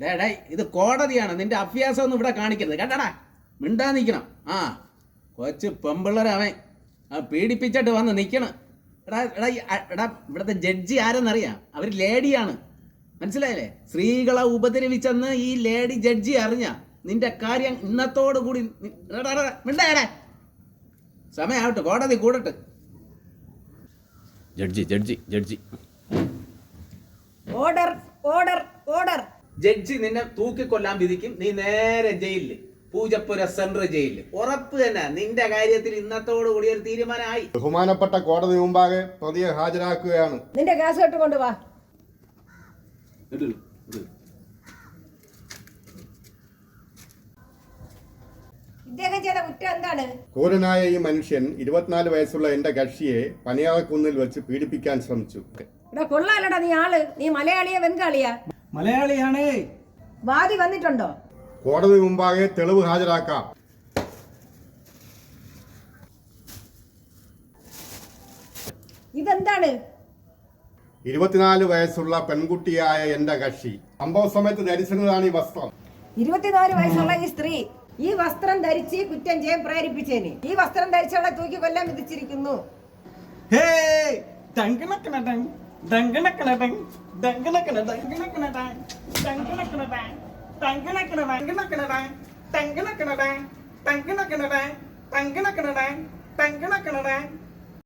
Day ഇത് കോടതിയാണ്. നിന്റെ അഭ്യാസം ഒന്നും ഇവിടെ കാണിക്കരുത്. കേട്ടടാ? മിണ്ടാ നിൽക്കണം ആ കൊച്ച് പെമ്പിള്ളരവൻ ആ പീഡിപ്പിച്ചിട്ട് വന്ന് നിൽക്കണം എടാ എടാ എടാ ഇവിടുത്തെ ജഡ്ജി ആരെന്നറിയാം? അവർ ലേഡിയാണ്. മനസ്സിലായില്ലേ? സ്ത്രീകളെ ഉപദ്രവിച്ചെന്ന് ഈ ലേഡി ജഡ്ജി അറിഞ്ഞ നിന്റെ കാര്യം ഇന്നത്തോടു കൂടി മിണ്ടേടേ സമയാവട്ടെ കോടതി കൂടട്ടെ. Judge judge judge. Order judge നിന്നെ തൂക്കിക്കൊല്ലാൻ വിധിക്കും. നീ നേരെ ജയിലിൽ. പൂജപ്പുര സെൻട്രൽ ജയിലിൽ. ഉറപ്പ് തന്നെ. നിന്റെ കാര്യത്തിൽ ഇന്നത്തോടു കൂടി ഒരു തീരുമാനമായി. ബഹുമാനപ്പെട്ട കോടതി മുമ്പാകെ പ്രതിയെ ഹാജരാക്കുകയാണ്. നിന്റെ കേസ് കെട്ട് കൊണ്ടുവാ ഇട്, ഇട്. ഇദ്ദേഹം ചെയ്ത കുറ്റം എന്താണ്? ക്രൂരനായ ഈ മനുഷ്യൻ ഇരുപത്തിനാല് വയസ്സുള്ള എന്റെ കക്ഷിയെ പനിയാകുന്നിൽ വെച്ച് പീഡിപ്പിക്കാൻ ശ്രമിച്ചു. എടാ കൊള്ളാലടാ നീ ആൾ. നീ മലയാളിയാ ബംഗാളിയാ? മലയാളിയാണ്. വാദി വന്നിട്ടുണ്ടോ? കോടതി മുമ്പാകെ തെളിവ് ഹാജരാക്കാം. ഇതെന്താണ്? ഇരുപത്തിനാല് വയസ്സുള്ള പെൺകുട്ടിയായ എന്റെ കക്ഷി. സംഭവ സമയത്ത് ധരിച്ചിരുന്നതാണ് ഈ വസ്ത്രം. ഇരുപത്തിനാല് വയസ്സുള്ള ഈ സ്ത്രീ ഈ വസ്ത്രം ധരിച്ച് കുറ്റം ചെയ്യാൻ പ്രേരിപ്പിച്ചേന്. ഈ വസ്ത്രം ധരിച്ചവളെ തൂക്കി കൊല്ലാൻ വിധിച്ചിരിക്കുന്നു. ഹേ ഡങ്കണക്കണ ഡങ് ഡങ്കണക്കണ ഡങ് ഡങ്കണക്കണ